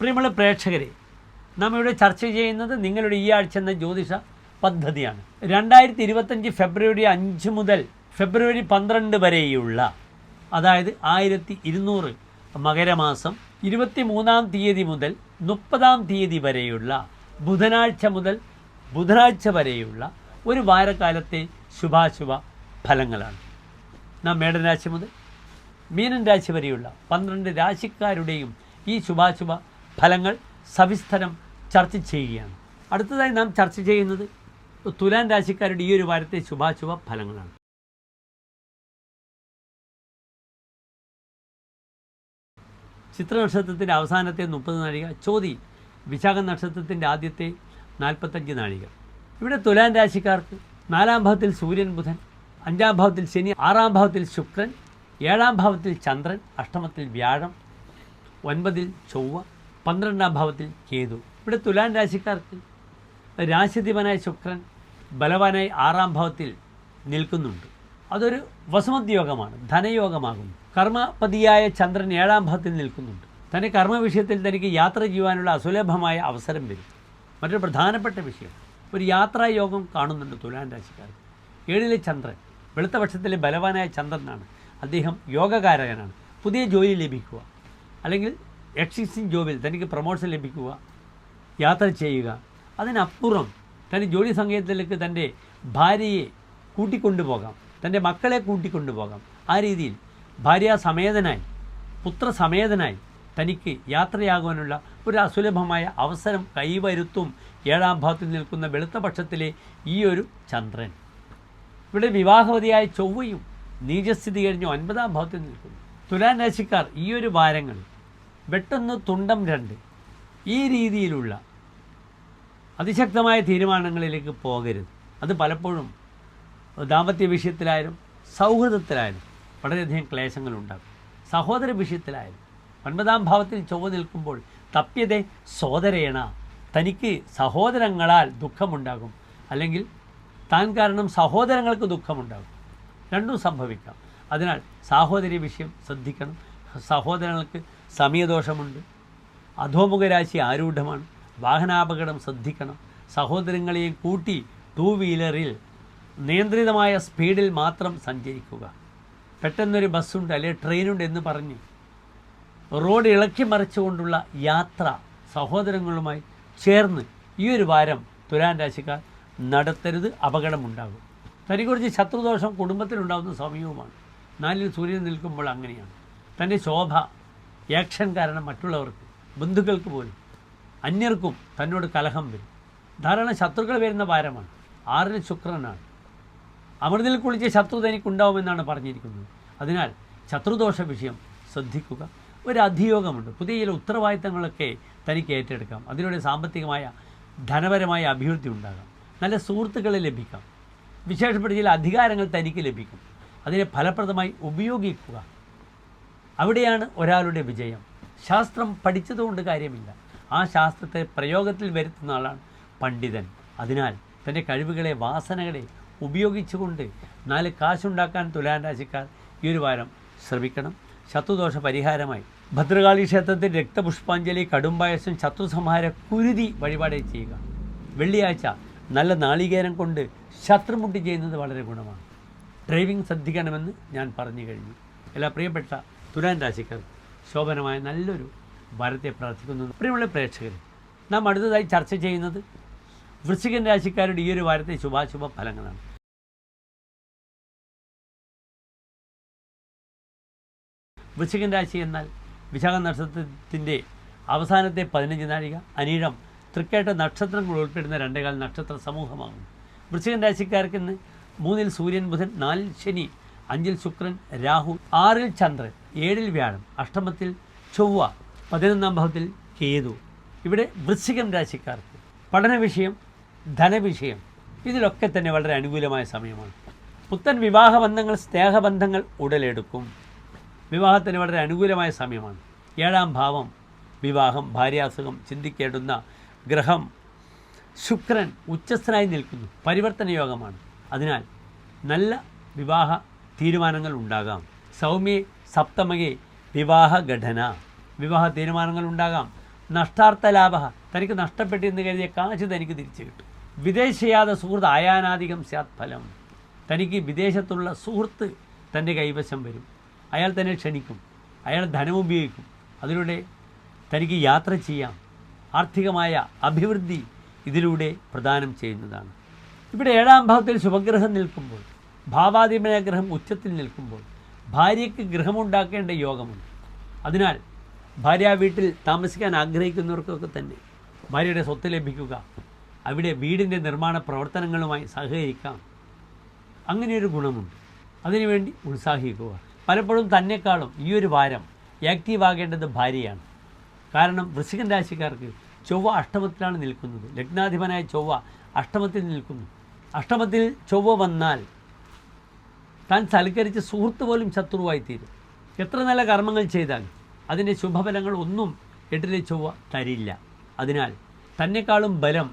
പ്രിയമുള്ള പ്രേക്ഷകരെ നാം ഇവിടെ ചർച്ച ചെയ്യുന്നത് നിങ്ങളുടെ ഈ ആഴ്ച എന്ന ജ്യോതിഷ പദ്ധതിയാണ്. രണ്ടായിരത്തി ഇരുപത്തഞ്ച് ഫെബ്രുവരി അഞ്ച് മുതൽ ഫെബ്രുവരി പന്ത്രണ്ട് വരെയുള്ള അതായത് ആയിരത്തി ഇരുന്നൂറ് മകരമാസം ഇരുപത്തി മൂന്നാം തീയതി മുതൽ മുപ്പതാം തീയതി വരെയുള്ള ബുധനാഴ്ച മുതൽ ബുധനാഴ്ച വരെയുള്ള ഒരു വാരക്കാലത്തെ ശുഭാശുഭ ഫലങ്ങളാണ്. നാം മേടരാശി മുതൽ മീനൻ രാശി വരെയുള്ള പന്ത്രണ്ട് രാശിക്കാരുടെയും ഈ ശുഭാശുഭ ഫലങ്ങൾ സവിസ്തരം ചർച്ച ചെയ്യുകയാണ്. അടുത്തതായി നാം ചർച്ച ചെയ്യുന്നത് തുലാൻ രാശിക്കാരുടെ ഈ ഒരു വാരത്തെ ശുഭാശുഭ ഫലങ്ങളാണ്. ചിത്ര നക്ഷത്രത്തിന്റെ അവസാനത്തെ മുപ്പത് നാഴിക ചോതി വിശാഖ നക്ഷത്രത്തിന്റെ ആദ്യത്തെ നാൽപ്പത്തഞ്ച് നാഴിക. ഇവിടെ തുലാൻ രാശിക്കാർക്ക് നാലാം ഭാവത്തിൽ സൂര്യൻ ബുധൻ അഞ്ചാം ഭാവത്തിൽ ശനി ആറാം ഭാവത്തിൽ ശുക്രൻ ഏഴാം ഭാവത്തിൽ ചന്ദ്രൻ അഷ്ടമത്തിൽ വ്യാഴം ഒൻപതിൽ ചൊവ്വ പന്ത്രണ്ടാം ഭാവത്തിൽ കേതു ഇവിടെ തുലാൻ രാശിക്കാർക്ക് രാശിധിപനായ ശുക്രൻ ബലവാനായി ആറാം ഭാവത്തിൽ നിൽക്കുന്നുണ്ട്. അതൊരു വസുമത് യോഗമാണ് ധനയോഗമാകുന്നു. കർമ്മപതിയായ ചന്ദ്രൻ ഏഴാം ഭാവത്തിൽ നിൽക്കുന്നുണ്ട്. തന്റെ കർമ്മ വിഷയത്തിൽ തനിക്ക് യാത്ര ചെയ്യുവാനുള്ള അസുലഭമായ അവസരം വരും. മറ്റൊരു പ്രധാനപ്പെട്ട വിഷയം ഒരു യാത്രായോഗം കാണുന്നുണ്ട് തുലാൻ രാശിക്കാർക്ക്. ഏഴിലെ ചന്ദ്രൻ വെളുത്ത പക്ഷത്തിലെ ബലവാനായ ചന്ദ്രനാണ്. അദ്ദേഹം യോഗകാരകനാണ്. പുതിയ ജോലി ലഭിക്കുക. അല്ലെങ്കിൽ എക്സിസ്റ്റിംഗ് ജോബിൽ തനിക്ക് പ്രൊമോഷൻ ലഭിക്കുക യാത്ര ചെയ്യുക. അതിനപ്പുറം തന്റെ ജോലി സംഘത്തിലേക്ക് തന്റെ ഭാര്യയെ കൂട്ടിക്കൊണ്ടുപോകാം. തന്റെ മക്കളെ കൂട്ടിക്കൊണ്ടുപോകാം. ആ രീതിയിൽ ഭാര്യാസമേതനായി പുത്രസമേതനായി തനിക്ക് യാത്രയാകുവാനുള്ള ഒരു അസുലഭമായ അവസരം കൈവരുത്തും ഏഴാം ഭാവത്തിൽ നിൽക്കുന്ന വെളുത്ത പക്ഷത്തിലെ ഈ ഒരു ചന്ദ്രൻ. ഇവിടെ വിവാഹവതിയായ ചൊവ്വയും നീചസ്ഥിതി കഴിഞ്ഞ് ഒൻപതാം ഭാവത്തിൽ നിൽക്കുന്നു. തുലാൻ രാശിക്കാർ ഈ ഒരു വാരങ്ങൾ വെട്ടൊന്ന് തുണ്ടം രണ്ട്. ഈ രീതിയിലുള്ള അതിശക്തമായ തീരുമാനങ്ങളിലേക്ക് പോകരുത്. അത് പലപ്പോഴും ദാമ്പത്യ വിഷയത്തിലായാലും സൗഹൃദത്തിലായാലും വളരെയധികം ക്ലേശങ്ങളുണ്ടാകും സഹോദര വിഷയത്തിലായാലും ഒൻപതാം ഭാവത്തിൽ ചൊവ്വ നിൽക്കുമ്പോൾ തപ്യതെ സോദരേണ തനിക്ക് സഹോദരങ്ങളാൽ ദുഃഖമുണ്ടാകും. അല്ലെങ്കിൽ താൻ കാരണം സഹോദരങ്ങൾക്ക് ദുഃഖമുണ്ടാകും. രണ്ടും സംഭവിക്കാം. അതിനാൽ സാഹോദര്യ വിഷയം ശ്രദ്ധിക്കണം. സഹോദരങ്ങൾക്ക് സമയദോഷമുണ്ട്. അധോമുഖരാശി ആരൂഢമാണ്. വാഹനാപകടം ശ്രദ്ധിക്കണം. സഹോദരങ്ങളെയും കൂട്ടി ടൂ വീലറിൽ നിയന്ത്രിതമായ സ്പീഡിൽ മാത്രം സഞ്ചരിക്കുക. പെട്ടെന്നൊരു ബസ്സുണ്ട് അല്ലെങ്കിൽ ട്രെയിനുണ്ട് എന്ന് പറഞ്ഞ് റോഡ് ഇളക്കി മറിച്ചുകൊണ്ടുള്ള യാത്ര സഹോദരങ്ങളുമായി ചേർന്ന് ഈ ഒരു വാരം തുലാൻ രാശിക്കാർ നടത്തരുത്. അപകടമുണ്ടാകും. തനിക്കുറിച്ച് ശത്രുദോഷം കുടുംബത്തിലുണ്ടാകുന്ന സമയവുമാണ്. നാലിൽ സൂര്യൻ നിൽക്കുമ്പോൾ അങ്ങനെയാണ്. തന്റെ ശോഭ ആക്ഷൻ കാരണം മറ്റുള്ളവർക്ക് ബന്ധുക്കൾക്ക് പോലും അന്യർക്കും തന്നോട് കലഹം വരും. ധാരാളം ശത്രുക്കൾ വരുന്ന ഭാരമാണ്. ആറിന് ശുക്രനാണ്. അമൃതിൽ കുളിച്ച ശത്രു തനിക്കുണ്ടാവുമെന്നാണ് പറഞ്ഞിരിക്കുന്നത്. അതിനാൽ ശത്രുദോഷ വിഷയം ശ്രദ്ധിക്കുക. ഒരു അധിയോഗമുണ്ട്. പുതിയ ചില ഉത്തരവാദിത്തങ്ങളൊക്കെ തനിക്ക് ഏറ്റെടുക്കാം. അതിലൂടെ സാമ്പത്തികമായ ധനപരമായ അഭിവൃദ്ധി ഉണ്ടാകാം. നല്ല സുഹൃത്തുക്കളെ ലഭിക്കാം. വിശേഷപ്പെട്ട ചില അധികാരങ്ങൾ തനിക്ക് ലഭിക്കും. അതിനെ ഫലപ്രദമായി ഉപയോഗിക്കുക. അവിടെയാണ് ഒരാളുടെ വിജയം. ശാസ്ത്രം പഠിച്ചതുകൊണ്ട് കാര്യമില്ല. ആ ശാസ്ത്രത്തെ പ്രയോഗത്തിൽ വരുത്തുന്ന ആളാണ് പണ്ഡിതൻ. അതിനാൽ തന്റെ കഴിവുകളെ വാസനകളെ ഉപയോഗിച്ചുകൊണ്ട് നാല് കാശുണ്ടാക്കാൻ തുലാൻ രാശിക്കാർ ഈ ഒരു വാരം ശ്രമിക്കണം. ശത്രുദോഷ പരിഹാരമായി ഭദ്രകാളി ക്ഷേത്രത്തിൽ രക്തപുഷ്പാഞ്ജലി കടുംപായസം ശത്രുസംഹാര കുരുതി വഴിപാട് ചെയ്യുക. വെള്ളിയാഴ്ച നല്ല നാളികേരം കൊണ്ട് ശത്രുമുട്ടി ചെയ്യുന്നത് വളരെ ഗുണമാണ്. ഡ്രൈവിംഗ് ശ്രദ്ധിക്കണമെന്ന് ഞാൻ പറഞ്ഞു കഴിഞ്ഞു. എല്ലാ പ്രിയപ്പെട്ട തുലാൻ രാശിക്കാർ ശോഭനമായ നല്ലൊരു വാരത്തെ പ്രാർത്ഥിക്കുന്നു. പ്രിയമുള്ള പ്രേക്ഷകർ നാം അടുത്തതായി ചർച്ച ചെയ്യുന്നത് വൃശ്ചികൻ രാശിക്കാരുടെ ഈ ഒരു വാരത്തെ ശുഭാശുഭ ഫലങ്ങളാണ്. വൃശ്ചികൻ രാശി എന്നാൽ വിശാഖ നക്ഷത്രത്തിന്റെ അവസാനത്തെ പതിനഞ്ച് നാഴിക അനീഴം തൃക്കേട്ട നക്ഷത്രങ്ങൾ ഉൾപ്പെടുന്ന രണ്ടേകാൽ നക്ഷത്ര സമൂഹമാകുന്നു. വൃശ്ചികൻ രാശിക്കാർക്ക് ഇന്ന് മൂന്നിൽ സൂര്യൻ ബുധൻ നാലിൽ ശനി അഞ്ചിൽ ശുക്രൻ രാഹു ആറിൽ ചന്ദ്രൻ ഏഴിൽ വ്യാഴം അഷ്ടമത്തിൽ ചൊവ്വ പതിനൊന്നാം ഭാവത്തിൽ കേതു. ഇവിടെ വൃശ്ചികം രാശിക്കാർക്ക് പഠന വിഷയം ധനവിഷയം ഇതിലൊക്കെ തന്നെ വളരെ അനുകൂലമായ സമയമാണ്. പുത്തൻ വിവാഹബന്ധങ്ങൾ സ്നേഹബന്ധങ്ങൾ ഉടലെടുക്കും. വിവാഹത്തിന് വളരെ അനുകൂലമായ സമയമാണ്. ഏഴാം ഭാവം വിവാഹം ഭാര്യാസുഖം ചിന്തിക്കേണ്ടുന്ന ഗ്രഹം. ശുക്രൻ ഉച്ചസ്ഥനായി നിൽക്കുന്നു. പരിവർത്തന യോഗമാണ്. അതിനാൽ നല്ല വിവാഹ തീരുമാനങ്ങൾ ഉണ്ടാകാം സൗമ്യ സപ്തമകെ വിവാഹ ഘടന. വിവാഹ തീരുമാനങ്ങൾ ഉണ്ടാകാം നഷ്ടാർത്ഥ ലാഭ തനിക്ക് നഷ്ടപ്പെട്ടെന്ന് കരുതിയ കാശ് തനിക്ക് തിരിച്ചു കിട്ടും. വിദേശയാത സുഹൃത്ത് ആയാനാധികം സ്യാത് ഫലം. തനിക്ക് വിദേശത്തുള്ള സുഹൃത്ത് തന്റെ കൈവശം വരും. അയാൾ തന്നെ ക്ഷണിക്കും. അയാൾ ധനം ഉപയോഗിക്കും. അതിലൂടെ തനിക്ക് യാത്ര ചെയ്യാം. ആർത്ഥികമായ അഭിവൃദ്ധി ഇതിലൂടെ പ്രദാനം ചെയ്യുന്നതാണ്. ഇവിടെ ഏഴാം ഭാവത്തിൽ ശുഭഗ്രഹം നിൽക്കുമ്പോൾ ഭാവാധിപന ഗ്രഹം ഉച്ചത്തിൽ നിൽക്കുമ്പോൾ ഭാര്യയ്ക്ക് ഗൃഹമുണ്ടാക്കേണ്ട യോഗമുണ്ട്. അതിനാൽ ഭാര്യ വീട്ടിൽ താമസിക്കാൻ ആഗ്രഹിക്കുന്നവർക്കൊക്കെ തന്നെ ഭാര്യയുടെ സ്വത്ത് ലഭിക്കുക അവിടെ വീടിന്റെ നിർമ്മാണ പ്രവർത്തനങ്ങളുമായി സഹകരിക്കാം. അങ്ങനെയൊരു ഗുണമുണ്ട്. അതിനുവേണ്ടി ഉത്സാഹിക്കുക. പലപ്പോഴും തന്നെക്കാളും ഈ ഒരു വാരം ആക്റ്റീവ് ആകേണ്ടത് ഭാര്യയാണ്. കാരണം വൃശ്ചികൻ രാശിക്കാർക്ക് ചൊവ്വ അഷ്ടമത്തിലാണ് നിൽക്കുന്നത്. ലഗ്നാധിപനായ ചൊവ്വ അഷ്ടമത്തിൽ നിൽക്കുന്നു. അഷ്ടമത്തിൽ ചൊവ്വ വന്നാൽ താൻ സൽക്കരിച്ച് സുഹൃത്ത് പോലും ശത്രുവായി തീരും എത്ര നല്ല കർമ്മങ്ങൾ ചെയ്താൽ അതിന്റെ ശുഭഫലങ്ങൾ ഒന്നും എട്ടിലെ ചൊവ്വ തരില്ല. അതിനാൽ തന്നെക്കാളും ബലം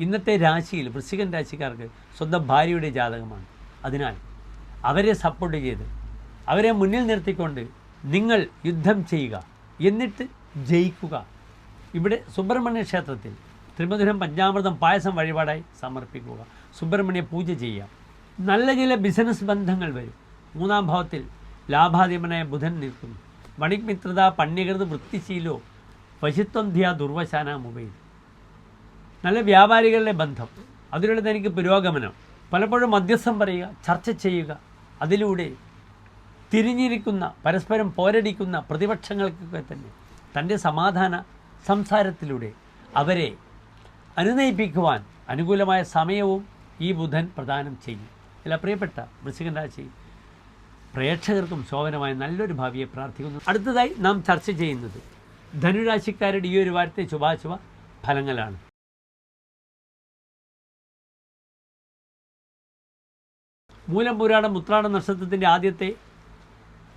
ഇന്നത്തെ രാശിയിൽ വൃശ്ചികൻ രാശിക്കാർക്ക് സ്വന്തം ഭാര്യയുടെ ജാതകമാണ്. അതിനാൽ അവരെ സപ്പോർട്ട് ചെയ്ത് അവരെ മുന്നിൽ നിർത്തിക്കൊണ്ട് നിങ്ങൾ യുദ്ധം ചെയ്യുക എന്നിട്ട് ജയിക്കുക. ഇവിടെ സുബ്രഹ്മണ്യ ക്ഷേത്രത്തിൽ ത്രിമധുരം പഞ്ചാമൃതം പായസം വഴിപാടായി സമർപ്പിക്കുക. സുബ്രഹ്മണ്യ പൂജ ചെയ്യാം നല്ല ചില ബിസിനസ് ബന്ധങ്ങൾ വരും. മൂന്നാം ഭാവത്തിൽ ലാഭാധിപനായ ബുധൻ നിൽക്കുന്നു. വണിക്മിത്രത പണ്യകൃത് വൃത്തിശീലോ പശുത്വം ധിയ ദുർവശാന മൊബൈൽ നല്ല വ്യാപാരികളുടെ ബന്ധം. അതിലൂടെ തനിക്ക് പുരോഗമനം. പലപ്പോഴും മധ്യസ്ഥം പറയുക ചർച്ച ചെയ്യുക അതിലൂടെ തിരിഞ്ഞിരിക്കുന്ന പരസ്പരം പോരടിക്കുന്ന പ്രതിപക്ഷങ്ങൾക്കൊക്കെ തന്നെ തന്റെ സമാധാന സംസാരത്തിലൂടെ അവരെ അനുനയിപ്പിക്കുവാൻ അനുകൂലമായ സമയവും ഈ ബുധൻ പ്രദാനം ചെയ്യും. അല്ല പ്രിയപ്പെട്ട വൃശ്ചികൻ രാശി പ്രേക്ഷകർക്കും ശോഭനമായ നല്ലൊരു ഭാവിയെ പ്രാർത്ഥിക്കുന്നു. അടുത്തതായി നാം ചർച്ച ചെയ്യുന്നത് ധനുരാശിക്കാരുടെ ഈ ഒരു വാരത്തെ ശുഭാശുഭ ഫലങ്ങളാണ്. മൂലം പുരാട മുത്രാട നക്ഷത്രത്തിന്റെ ആദ്യത്തെ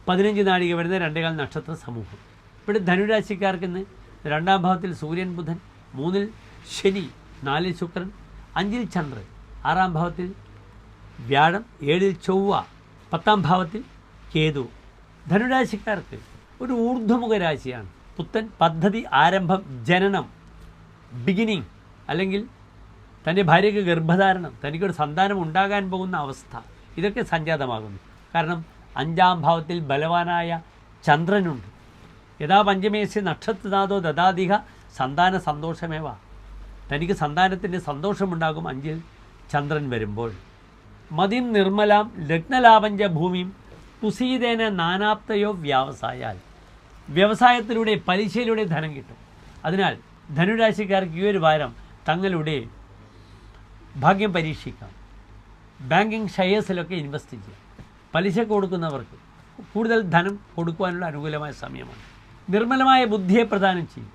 പതിനഞ്ച് നാഴിക വരുന്ന രണ്ടേകാൽ നക്ഷത്ര സമൂഹം. ഇവിടെ ധനുരാശിക്കാർക്ക് ഇന്ന് രണ്ടാം ഭാവത്തിൽ സൂര്യൻ ബുധൻ മൂന്നിൽ ശനി നാലിൽ ശുക്രൻ അഞ്ചിൽ ചന്ദ്രൻ ആറാം ഭാവത്തിൽ വ്യാഴം ഏഴിൽ ചൊവ്വ പത്താം ഭാവത്തിൽ കേതു. ധനുരാശിക്കാർക്ക് ഒരു ഊർധ്വമുഖ രാശിയാണ്. പുത്തൻ പദ്ധതി ആരംഭം ജനനം ബിഗിനിങ് അല്ലെങ്കിൽ തന്റെ ഭാര്യയ്ക്ക് ഗർഭധാരണം തനിക്കൊരു സന്താനം ഉണ്ടാകാൻ പോകുന്ന അവസ്ഥ. ഇതൊക്കെ സംജാതമാകുന്നു. കാരണം അഞ്ചാം ഭാവത്തിൽ ബലവാനായ ചന്ദ്രനുണ്ട്. യഥാ പഞ്ചമേശി നക്ഷത്രനാഥോ ദദാധിക സന്താന സന്തോഷമേവ. തനിക്ക് സന്താനത്തിന്റെ സന്തോഷമുണ്ടാകും അഞ്ചിൽ ചന്ദ്രൻ വരുമ്പോൾ. മതിം നിർമ്മലാം ലഗ്നലാഭഞ്ച ഭൂമിയും തുസീതേന നാനാപ്തയോ വ്യവസായാൽ. വ്യവസായത്തിലൂടെ പലിശയിലൂടെ ധനം കിട്ടും. അതിനാൽ ധനുരാശിക്കാർക്ക് ഈ ഒരു വാരം തങ്ങളുടെ ഭാഗ്യം പരീക്ഷിക്കാം. ബാങ്കിങ് ഷെയർസിലൊക്കെ ഇൻവെസ്റ്റ് ചെയ്യാം. പലിശ കൊടുക്കുന്നവർക്ക് കൂടുതൽ ധനം കൊടുക്കുവാനുള്ള അനുകൂലമായ സമയമാണ്. നിർമ്മലമായ ബുദ്ധിയെ പ്രദാനം ചെയ്യും.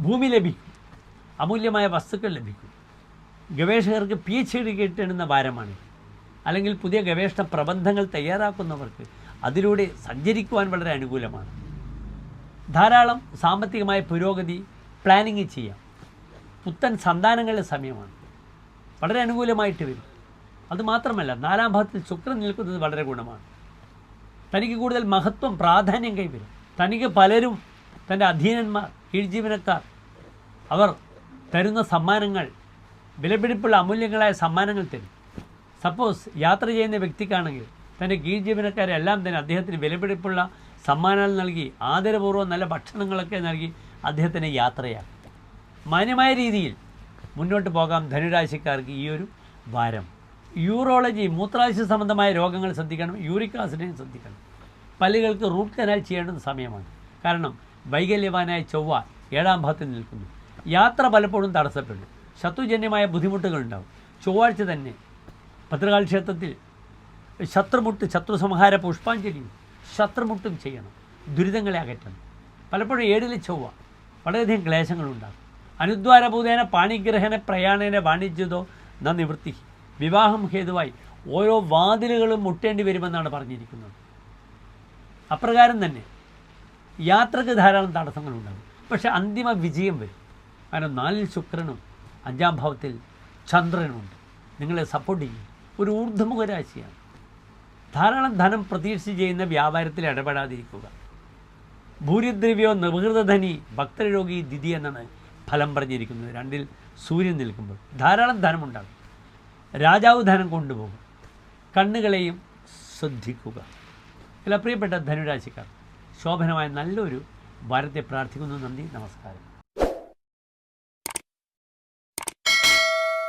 ഭൂമി ലഭിക്കും. അമൂല്യമായ വസ്തുക്കൾ ലഭിക്കും. ഗവേഷകർക്ക് പി എച്ച് ഡി കിട്ടുന്ന ഭാരമാണ്. അല്ലെങ്കിൽ പുതിയ ഗവേഷണ പ്രബന്ധങ്ങൾ തയ്യാറാക്കുന്നവർക്ക് അതിലൂടെ സഞ്ചരിക്കുവാൻ വളരെ അനുകൂലമാണ്. ധാരാളം സാമ്പത്തികമായ പുരോഗതി പ്ലാനിങ് ചെയ്യാം. പുത്തൻ സന്താനങ്ങളുടെ സമയമാണ്. വളരെ അനുകൂലമായിട്ട് വരും. അതുമാത്രമല്ല നാലാം ഭാഗത്തിൽ ശുക്രൻ നിൽക്കുന്നത് വളരെ ഗുണമാണ്. തനിക്ക് കൂടുതൽ മഹത്വം പ്രാധാന്യം കൈവരും. തനിക്ക് പലരും തന്റെ അധീനന്മാർ കീഴ്ജീവനക്കാർ അവർ തരുന്ന സമ്മാനങ്ങൾ വിലപിടിപ്പുള്ള അമൂല്യങ്ങളായ സമ്മാനങ്ങൾ തരും. സപ്പോസ് യാത്ര ചെയ്യുന്ന വ്യക്തിക്കാണെങ്കിൽ തന്റെ എല്ലാം തന്നെ അദ്ദേഹത്തിന് വിലപിടിപ്പുള്ള സമ്മാനങ്ങൾ നൽകി ആദരപൂർവം നല്ല ഭക്ഷണങ്ങളൊക്കെ നൽകി അദ്ദേഹത്തിന് യാത്രയാക്കും. മാന്യമായ രീതിയിൽ മുന്നോട്ട് പോകാം ധനുരാശിക്കാർക്ക് ഈ ഒരു വാരം. യൂറോളജി മൂത്രാശയ സംബന്ധമായ രോഗങ്ങൾ ശ്രദ്ധിക്കണം യൂറിക് ആസിഡിനെ ശ്രദ്ധിക്കണം. പല്ലുകൾക്ക് റൂട്ട് കനാൽ ചെയ്യേണ്ടുന്ന സമയമാണ്. കാരണം വൈകല്യവാനായ ചൊവ്വ ഏഴാം ഭാഗത്തിൽ നിൽക്കുന്നു. യാത്ര പലപ്പോഴും തടസ്സപ്പെടും. ശത്രുജന്യമായ ബുദ്ധിമുട്ടുകളുണ്ടാവും. ചൊവ്വാഴ്ച തന്നെ ഭദ്രകാൾ ക്ഷേത്രത്തിൽ ശത്രുമുട്ട് ശത്രുസംഹാര പുഷ്പാഞ്ജലിയും ശത്രുമുട്ടും ചെയ്യണം. ദുരിതങ്ങളെ അകറ്റണം. പലപ്പോഴും ഏഴിലെ ചൊവ്വ വളരെയധികം ക്ലേശങ്ങളുണ്ടാകും. അനുദ്വാരഭൂതേന പാണിഗ്രഹണ പ്രയാണേന വാണിജ്യതോ ന നിവൃത്തി. വിവാഹം ഹേതുവായി ഓരോ വാതിലുകളും മുട്ടേണ്ടി വരുമെന്നാണ് പറഞ്ഞിരിക്കുന്നത്. അപ്രകാരം തന്നെ യാത്രയ്ക്ക് ധാരാളം തടസ്സങ്ങളുണ്ടാകും. പക്ഷേ അന്തിമ വിജയം വരും. കാരണം നാലിൽ ശുക്രനും അഞ്ചാം ഭാവത്തിൽ ചന്ദ്രനുണ്ട്. നിങ്ങളെ സപ്പോർട്ട് ചെയ്യും. ഒരു ഊർധ്വമുഖ രാശിയാണ്. ധാരാളം ധനം പ്രതീക്ഷ ചെയ്യുന്ന വ്യാപാരത്തിൽ ഇടപെടാതിരിക്കുക. ഭൂരിദ്രവ്യോ നിർവൃതധനി ഭക്തരോഗി ദിതി എന്നാണ് ഫലം പറഞ്ഞിരിക്കുന്നത്. രണ്ടിൽ സൂര്യൻ നിൽക്കുമ്പോൾ ധാരാളം ധനമുണ്ടാകും. രാജാവ് ധനം കൊണ്ടുപോകും. കണ്ണുകളെയും ശ്രദ്ധിക്കുക. എല്ലാ പ്രിയപ്പെട്ട ധനുരാശിക്കാർ ശോഭനമായ നല്ലൊരു വാരത്തെ പ്രാർത്ഥിക്കുന്നു. നന്ദി നമസ്കാരം.